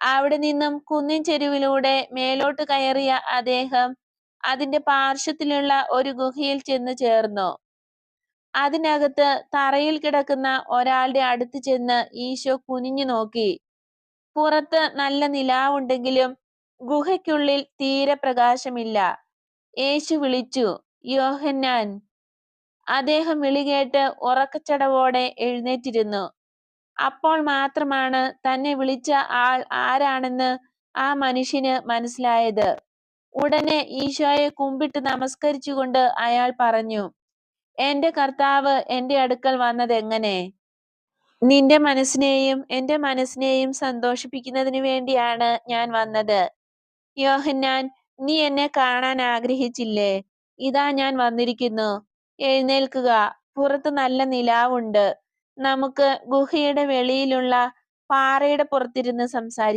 അവിടെ നിന്നും കുന്നിൻ ചെരുവിലൂടെ മേലോട്ട് കയറിയ അദ്ദേഹം അതിന്റെ പാർശ്വത്തിലുള്ള ഒരു ഗുഹയിൽ ചെന്ന് ചേർന്നു. അതിനകത്ത് തറയിൽ കിടക്കുന്ന ഒരാളുടെ അടുത്ത് ചെന്ന് ഈശോ കുനിഞ്ഞു നോക്കി. പുറത്ത് നല്ല നിലാവുണ്ടെങ്കിലും ഗുഹയ്ക്കുള്ളിൽ തീരെ പ്രകാശമില്ല. യേശു വിളിച്ചു യോഹന്നാൻ. അദ്ദേഹം വിളികേട്ട് ഉറക്കച്ചടവോടെ എഴുന്നേറ്റിരുന്നു. അപ്പോൾ മാത്രമാണ് തന്നെ വിളിച്ച ആൾ ആരാണെന്ന് ആ മനുഷ്യന് മനസ്സിലായത്. ഉടനെ ഈശോയെ കുമ്പിട്ട് നമസ്കരിച്ചുകൊണ്ട് അയാൾ പറഞ്ഞു എന്റെ കർത്താവ് എന്റെ അടുക്കൽ വന്നത് എങ്ങനെ? നിന്റെ മനസ്സിനെയും എന്റെ മനസ്സിനെയും സന്തോഷിപ്പിക്കുന്നതിന് വേണ്ടിയാണ് ഞാൻ വന്നത്. യോഹന്നാൻ നീ എന്നെ കാണാൻ ആഗ്രഹിച്ചില്ലേ? ഇതാ ഞാൻ വന്നിരിക്കുന്നു. എഴുന്നേൽക്കുക. പുറത്ത് നല്ല നിലാവുണ്ട്. നമുക്ക് ഗുഹയുടെ വെളിയിലുള്ള പാറയുടെ പുറത്തിരുന്ന് സംസാരിക്കാം.